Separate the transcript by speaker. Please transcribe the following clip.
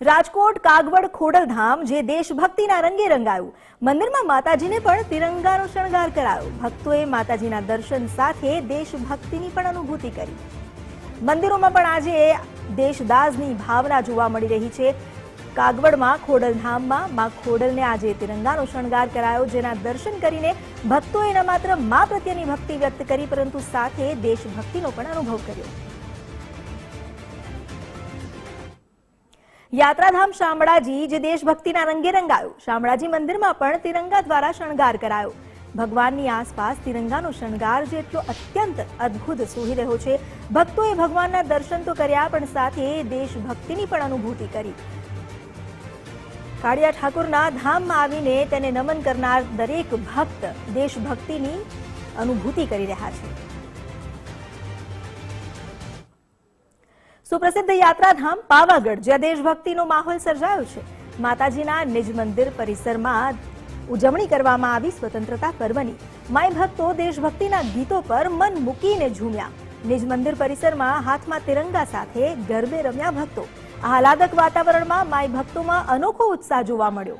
Speaker 1: રાજકોટ, કાગવડ, ખોડલધામ જે દેશભક્તિના રંગે રંગાયું. મંદિરમાં માતાજીને પણ તિરંગાનો શણગાર કરાયો. ભક્તોએ માતાજીના દર્શન સાથે દેશભક્તિની પણ અનુભૂતિ કરી. મંદિરોમાં પણ આજે દેશદાસની ભાવના જોવા મળી રહી છે. કાગવડમાં, ખોડલધામમાં માં ખોડલને આજે તિરંગાનો શણગાર કરાયો, જેના દર્શન કરીને ભક્તોએ ન માત્ર મા પ્રત્યેની ભક્તિ વ્યક્ત કરી, પરંતુ સાથે દેશભક્તિનો પણ અનુભવ કર્યો. યાત્રાધામ શામળાજી જે દેશભક્તિના રંગે રંગાયું. શામળાજી મંદિરમાં પણ તિરંગા દ્વારા શણગાર કરાયો. ભગવાનની આસપાસ તિરંગાનો શણગાર જે એટલો અત્યંત અદ્ભુત સોહી રહ્યો છે. ભક્તોએ ભગવાનના દર્શન તો કર્યા, પણ સાથે દેશભક્તિની પણ અનુભૂતિ કરી. કાળિયા ઠાકોરના ધામમાં આવીને તેને નમન કરનાર દરેક ભક્ત દેશભક્તિની અનુભૂતિ કરી રહ્યા છે. સુપ્રસિદ્ધ યાત્રાધામ પાવાગઢ, જ્યાં દેશભક્તિનો માહોલ સર્જાયો છે. માતાજીના નિજ મંદિર પરિસરમાં ઉજવણી કરવામાં આવી સ્વતંત્રતા પર્વની. માય ભક્તો દેશભક્તિના ગીતો પર મન મૂકીને ઝૂમ્યા. નિજ મંદિર પરિસરમાં હાથમાં તિરંગા સાથે ગરબે રમ્યા ભક્તો. આહલાદક વાતાવરણમાં માય ભક્તોમાં અનોખો ઉત્સાહ જોવા મળ્યો.